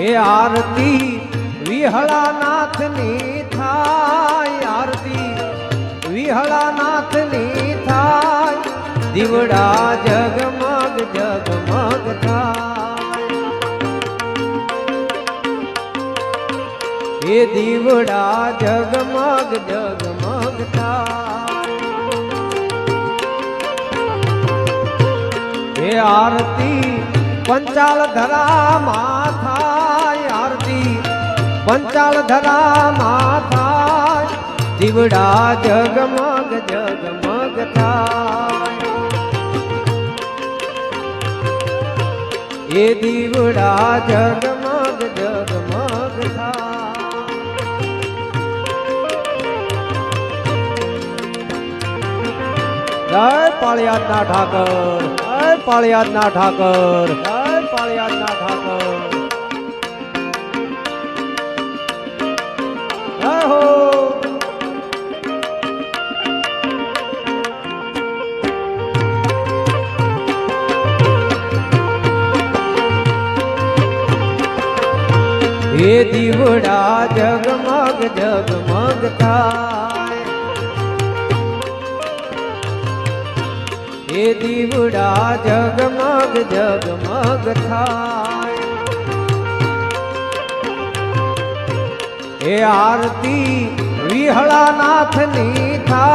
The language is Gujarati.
હે આરતી વિહળાનાથની થાય આરતી વિહળાનાથની થાય દીવડા જગમગ જગમગ થાય એ દીવડા જગમગ જગમગ થાય હે આરતી પંચાલ ધરામાં થાય આરતી પંચાલ ધરા માથા દીવડા જગમગ જગમગ થાય. એ દીવડા જગમગ જગમગ જય પાળિયાદના ઠાકર, જય પાળિયાદના ઠાકર, જય પાળિયાદના ઠાકર. હે દીવડા જગમગ જગમગ થાય. હે દીવડા જગમગ જગમગ થાય. હે આરતી વિહળાનાથની થાય